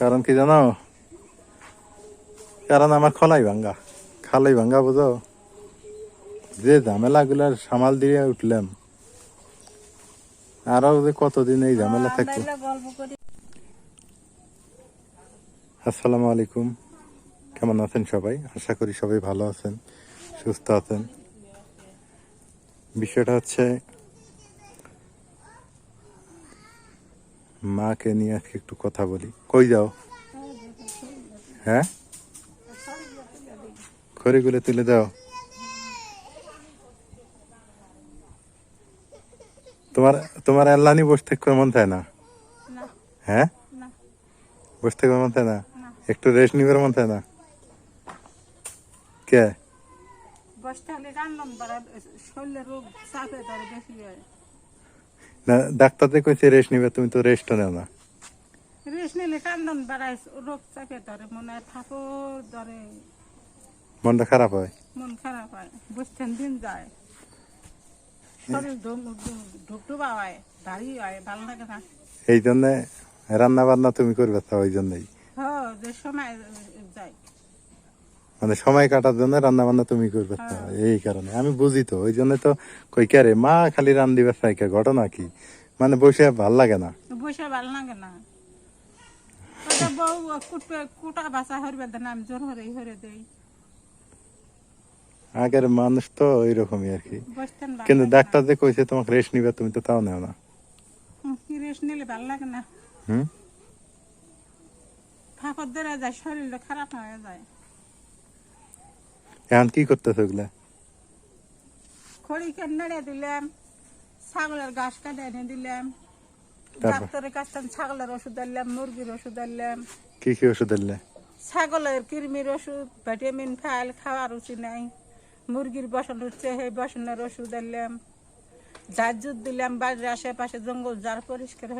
কারণ কি জানো? কারণ আমার খলাই ভাঙ্গা। খালাই ভাঙ্গা বুঝো? যে ঝামেলাগুলার সামাল দিয়ে উঠলাম। আরও যে কতদিন এই ঝামেলা থাকতো আমরা আসসালামু আলাইকুম। কেমন আছেন সবাই? আশা করি সবাই ভালো আছেন সুস্থ আছেন। বিষয়টা হচ্ছে মাকে নিয়ে আজকে একটু কথা বলি। কই যাও? হ্যাঁ? খড়িগুলো তুলে দাও। তোমার তোমার আল্লানি বসে থাকতে মন চায় না? হ্যাঁ? না। বসে থাকবে মন চায় না? একটু রেস্ট নিবার মন চায় না? কে? বসতে হলে রান্নাম বাড়া শরীরের রোগ চাপে ধরে বেশি হয়। না কইছে রেস্ট নিবে তুমি তো রেস্ট নেও না। রেস্ট নিলে কান্দন বাড়ায় রোগ চাপে ধরে মনে হয় ধরে। মনটা খারাপ হয়? মন খারাপ হয় বসতেন দিন যায়। শরীর হয় হয় ভালো লাগে না। এই জন্য রান্না বান্না তুমি করবে তো ওই জন্যই হ যে সময় যায়। মানে সময় কাটার জন্য রান্না বান্না তুমি করবে। তো এই কারণে। আমি বুঝি তো ওই জন্য তো কই কে মা খালি রান দিবে সাইকে ঘটনা কি? মানে বসে ভালো লাগে না। বসে ভালো লাগে না। বউ কুটা বাসা হরবে দেন আমি জোর হরে হরে দেই। আগের মানুষ তো ওইরকমই আর কি। কিন্তু ডাক্তার যে কইছে তোমাকে রেস্ট নিবে তুমি তো তাও নেও না। রেস্ট নিলে ভালো লাগে না? হুম? ঠাকুর ধরে যায় শরীরটা খারাপ হয়ে যায়। এখন কি করতেছে ওগুলা খড়ি কেন দিলাম ছাগলের ঘাস কাটে এনে দিলাম ডাক্তারের কাছ থেকে ছাগলের ওষুধ দিলাম মুরগির ওষুধ দিলাম কি কি ওষুধ দিলে ছাগলের কৃমির ওষুধ ভিটামিন ফাইল নাই। মুরগির বসন হচ্ছে সেই বসনের ওষুধ ঝাড় জুত দিলাম বাড়ির আশেপাশে জঙ্গল জার পরিষ্কার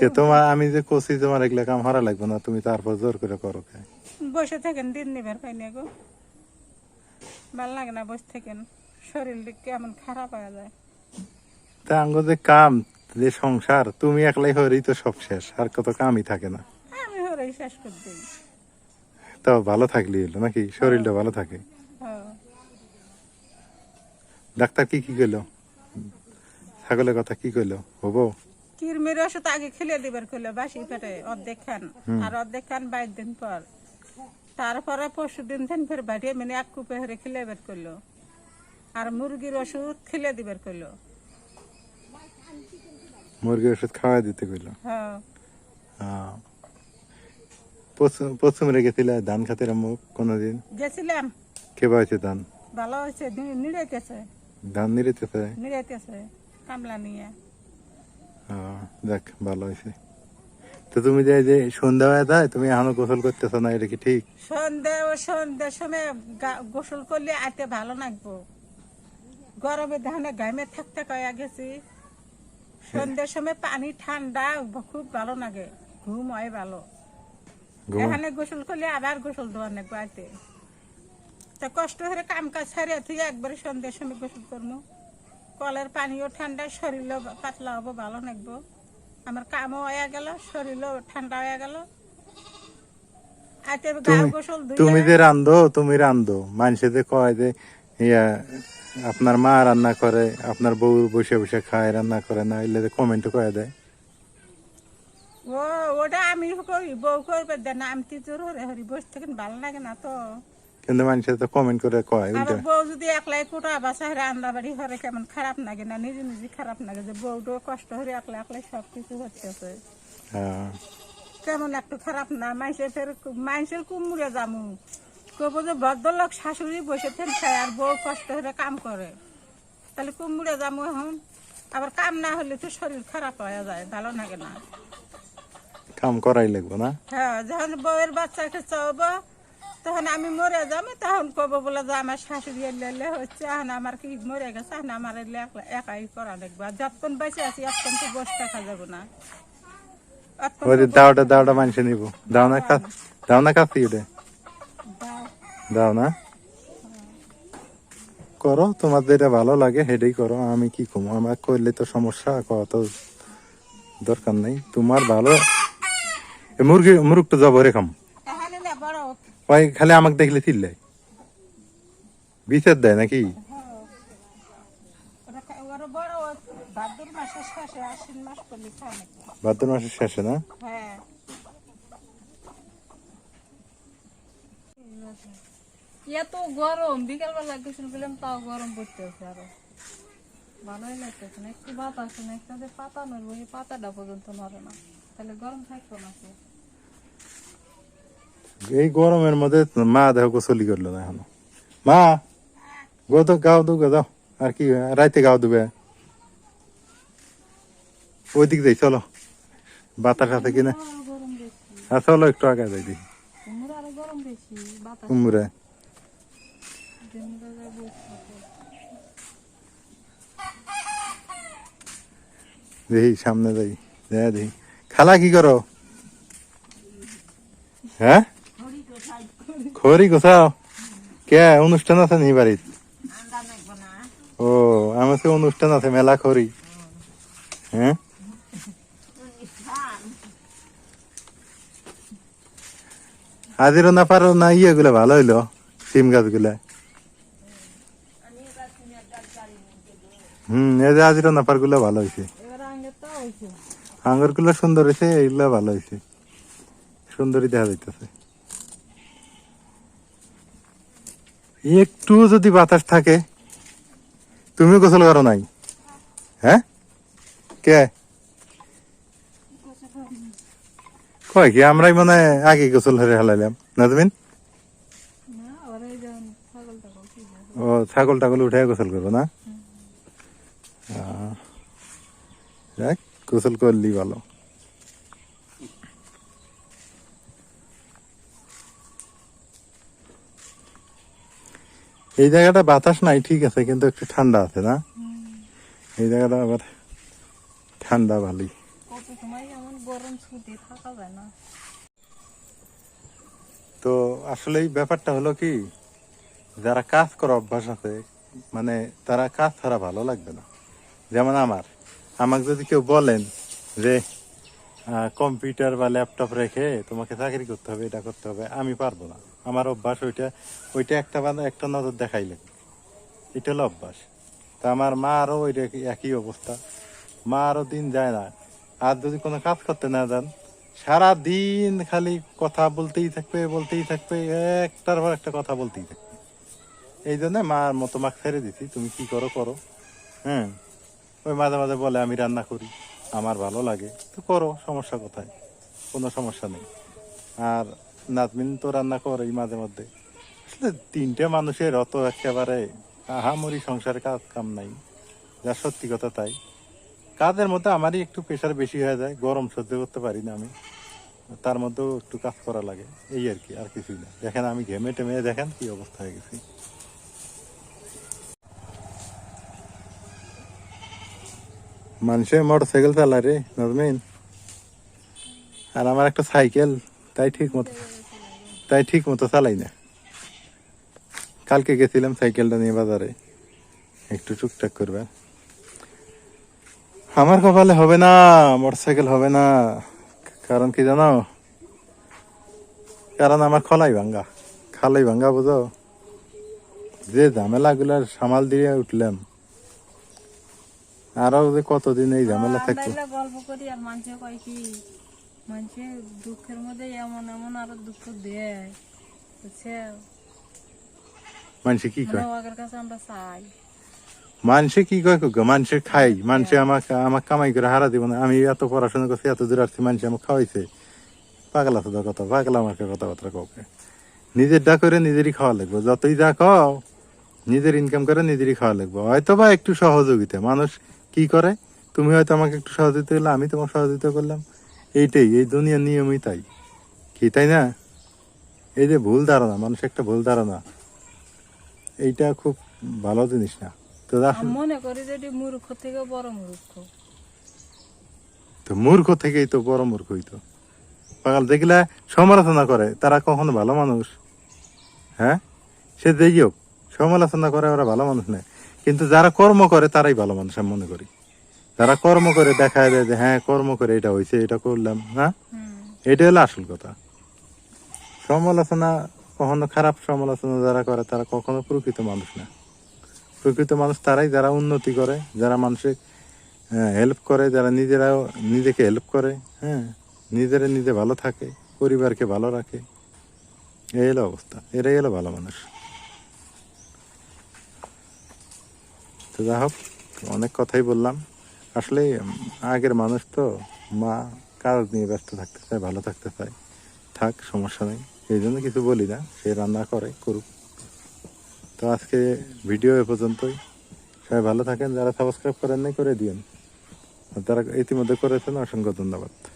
কে তোমার আমি যে কষি তোমার এগুলা কাম হারা লাগবে না তুমি তারপর জোর করে করো বসে থাকেন দিন নিবার পাই না গো। ভালো লাগে না বসে থাকেন শরীর কেমন খারাপ হয়ে যায়। তা আঙ্গ যে কাম যে সংসার তুমি একলাই হরেই তো সব শেষ আর কত কামই থাকে না। আমি হরেই শেষ করে দিই। তো ভালো থাকলি হলো নাকি? শরীরটা ভালো থাকে। হ্যাঁ। ডাক্তার কি কি কইলো? ছাগলের কথা কি কইলো? হব? কিরমির ওষুধ আগে খেলে দিবার কইলো বাসি পেটে অর্ধেক খান। আর অর্ধেক খান বাইশ দিন পর। তারপরে পরশু দিন থেন ফের বাড়িয়ে মানে এক কুপে হরে খেলে বের করল। আর মুরগির ওষুধ খেলে দিবার কইলো মুরগির ওষুধ খাওয়াই দিতে কইলো? হ্যাঁ। পশ্চিম- পশ্চিম রেখেছিলে ধান খাতের মুখ কোনোদিন? গেছিলাম। কে পাইছে ধান? ভালো হয়েছে নিড়াইতেছে। ধান নিরিতেছে নিড়াইতেছে কামলা নিয়ে। আহ, যাক ভালো হয়েছে। তো তুমি যে যে সন্ধ্যা যায় তুমি এখনও গোসল করতেছো না এটা কি ঠিক? সন্ধে ও সন্ধ্যের সময় গোসল করলে আইতে ভালো লাগবো। গরমে ধানে গামে থাকতে কয়া গেছি। সন্ধ্যের সময় পানি ঠান্ডা খুব ভালো লাগে। ঘুম হয় ভালো। এখানে গোসল করলে আবার গোসল দেওয়া লাগবে আইতে তা কষ্ট হয়ে কাম কাজ ছাড়িয়ে তুই একবারে সন্ধ্যের সময় গোসল করব কলের পানিও ঠান্ডা শরীরও পাতলা হব ভালো লাগবো। আমার কামও হয়ে গেল শরীরও ঠান্ডা হয়ে গেল। তুমি যে রান্ধো তুমি রান্ধো। মানুষে যে কয় যে ইয়া আপনার মা রান্না করে আপনার বউ বসে বসে খায় রান্না করে না এলে কমেন্ট কয়ে দেয়। ও ওটা আমি কই বউ করবে দেন আমি তিজোর হরে হরি বসে থাকেন ভালো লাগে না তো। কিন্তু মানুষে তো কমেন্ট করে কয় বউ যদি একলাই কোটা বাড়ি হরে কেমন খারাপ লাগে না নিজে নিজে খারাপ লাগে যে বউটাও কষ্ট হরে একলা একলাই সব কিছু হচ্ছে। কেমন একটু খারাপ না মাইসের ফের মাইসের কুমুরে জামু কব যে ভদ্রলোক শাশুড়ি বসে থেন খায় আর বউ কষ্ট হরে কাম করে। তাহলে কুমুরে জামু এখন। আবার কাম না হলে তো শরীর খারাপ হয়ে যায় ভালো লাগে না। কাম করাই লাগবো না? হ্যাঁ যখন বউয়ের বাচ্চাকে চাবো তখন আমি মরে যাব তখন কবো বলে যে আমার শাশুড়ি এলে হচ্ছে এখন আমার কি মরে গেছে এখন আমার একাই করা লাগবে। আর যতক্ষণ বেঁচে আছি এখন তো বসে থাকা যাব না। এতক্ষণ ওই যে দাওটা দাওটা মানুষে নিব। দাও না দাও না কাজ এটা দাও। দাও না। করো তোমার যেটা ভালো লাগে সেটাই করো আমি কি কমো আমার করলে তো সমস্যা কত দরকার নেই। তোমার ভালো মুরগি মুরুগটা যাব খাম। ওই খালি আমাকে দেখলে চিল্লাই বিচার দেয় নাকি? ভাদ্র মাসের শেষে না? এত গরম, বিকালবেলা গেছিল গেলাম তাও গরম পড়তেছে আরও। ভালোই লাগতেছে না একটু বাতাস না একটা যে পাতা নড়বো, এই পাতাটা পর্যন্ত নড়ে না। তাহলে গরম থাকতো না এই গরমের মধ্যে মা দেহ গোসলি করল না এখনও। মা গো তো গাও দুগে যাও। আর কি রাইতে গাও দুবে ওই দিক যাই চলো। বাতাস আছে কিনা? আর চলো একটু আগে যাই দেখি। কুমড়ো। দেখি সামনে যাই। যাই দেখি। খালা কি করো? হ্যাঁ? খড়ি কোথাও কে? অনুষ্ঠান আছে নি না ও আমার সে অনুষ্ঠান আছে, মেলা খড়ি। হ্যাঁ হাজিরও না পারো না ইয়ে গুলো ভালো হইল সিম গাছগুলা। হম, এই যে হাজিরও না পারগুলো ভালো হয়েছে এবার আগে তো হয়েছে আঙ্গুরগুলো সুন্দর হয়েছে এইগুলো ভালো হয়েছে সুন্দরই দেখা যাইতেছে। একটু যদি বাতাস থাকে তুমি গোসল করো নাই? হ্যাঁ? কে? কয় কি, আমরাই মানে আগে গোসল হয়ে হালাইলাম, না তুমি? না ওরা এই যেমন ছাগল টাগল কি ও, ছাগল টাগল উঠে গোসল করব না? গোসল করলি ভালো। এই জায়গাটা বাতাস নাই ঠিক আছে কিন্তু একটু ঠান্ডা আছে না? এই জায়গাটা আবার ঠান্ডা ভালোই তো আসলে এই ব্যাপারটা হলো কি যারা কাজ করার অভ্যাস আছে মানে তারা কাজ ছাড়া ভালো লাগবে না। যেমন আমার আমাকে যদি কেউ বলেন যে কম্পিউটার বা ল্যাপটপ রেখে তোমাকে চাকরি করতে হবে এটা করতে হবে আমি পারব না। আমার অভ্যাস ওইটা ওইটা একটা বান্ধব একটা নজর দেখাই লাগবে এটা হলো অভ্যাস। তা আমার মা আরও ওই একই অবস্থা। মা আরও দিন যায় না। আর যদি কোনো কাজ করতে না যান সারা দিন খালি কথা বলতেই থাকবে বলতেই থাকবে, একটার পর একটা কথা বলতেই থাকবে। এই জন্য মার মতো মাখ ছেড়ে দিছি, তুমি কি করো করো। হ্যাঁ ওই মাঝে মাঝে বলে, আমি রান্না করি, আমার ভালো লাগে। তো করো, সমস্যা কোথায়? কোনো সমস্যা নেই। আর নাতমিন তো রান্না করেই মাঝে মধ্যে। আসলে তিনটে মানুষের অত একেবারে আহামরি সংসারে কাজ কাম নাই। যা সত্যি কথা তাই। কাজের মধ্যে আমারই একটু প্রেশার বেশি হয়ে যায়, গরম সহ্য করতে পারি না আমি। তার মধ্যেও একটু কাজ করা লাগে, এই আর কি, আর কিছুই না। দেখেন আমি ঘেমে টেমে, দেখেন কি অবস্থা হয়ে গেছি। মানুষে মোটর সাইকেল চালায় রে, নাজমিন। আর আমার একটা সাইকেল, তাই ঠিক মতো। তাই ঠিক মতো চালাই না। কালকে গেছিলাম সাইকেলটা নিয়ে বাজারে। একটু টুকটাক করবে আমার কপালে হবে না, মোটরসাইকেল হবে না। কারণ কি জানো? কারণ আমার খলাই ভাঙ্গা। খালাই ভাঙ্গা, বুঝো? যে ঝামেলা গুলার সামাল দিয়ে উঠলাম। আরও যে কতদিন এই ঝামেলা থাকতো গল্প করি, আর মানুষে কয় কি? মানুষে দুঃখের মধ্যে এমন এমন আরও দুঃখ দেয়। বুঝছে? মানুষে কি কয়? আগের কাছে আমরা চাই। মানুষে কি কয় গো মানুষে খাই মানুষে আমাকে আমাকে কামাই করে হারা দিব না। আমি এত পড়াশোনা করছি এত দূর আসছি মানুষ আমাকে খাওয়াইছে। পাগলা সুদা কথা পাগলা আমাকে কথাবার্তা কাউকে নিজের ডা করে নিজেরই খাওয়া লাগবে। যতই যা খাও নিজের ইনকাম করে নিজেরই খাওয়া লাগবে। হয়তো বা একটু সহযোগিতা। মানুষ কি করে? তুমি হয়তো আমাকে একটু সহযোগিতা করলে আমি তোমাকে সহযোগিতা করলাম। এইটাই এই দুনিয়ার নিয়মই তাই। কি তাই না? এই যে ভুল ধারণা মানুষ একটা ভুল ধারণা এইটা খুব ভালো জিনিস না। তো মনে করি যে মূর্খ থেকে বড় মূর্খ। তো মূর্খ থেকেই তো বড় মূর্খই তো। পাগল দেখলে সমালোচনা করে তারা কখনো ভালো মানুষ। হ্যাঁ? সে যেই হোক সমালোচনা করে ওরা ভালো মানুষ নয়। কিন্তু যারা কর্ম করে তারাই ভালো মানুষ আমি মনে করি। যারা কর্ম করে দেখা যায় যে হ্যাঁ কর্ম করে এটা হয়েছে এটা করলাম। হ্যাঁ এটা হলো আসল কথা। সমালোচনা কখনো খারাপ সমালোচনা যারা করে তারা কখনো প্রকৃত মানুষ না। প্রকৃত মানুষ তারাই যারা উন্নতি করে যারা মানুষের হেল্প করে যারা নিজেরাও নিজেকে হেল্প করে হ্যাঁ নিজেরা নিজে ভালো থাকে পরিবারকে ভালো রাখে। এই হলো অবস্থা এরাই হলো ভালো মানুষ। তো যা হোক অনেক কথাই বললাম। আসলে আগের মানুষ তো, মা কাজ নিয়ে ব্যস্ত থাকতে চায়, ভালো থাকতে চায়। থাক, সমস্যা নেই। এই জন্য কিছু বলি না, সে রান্না করে, করুক। তো আজকে ভিডিও এ পর্যন্তই। সবাই ভালো থাকেন, যারা সাবস্ক্রাইব করেন নাই, করে দিন যারা ইতিমধ্যে করেছেন, অসংখ্য ধন্যবাদ।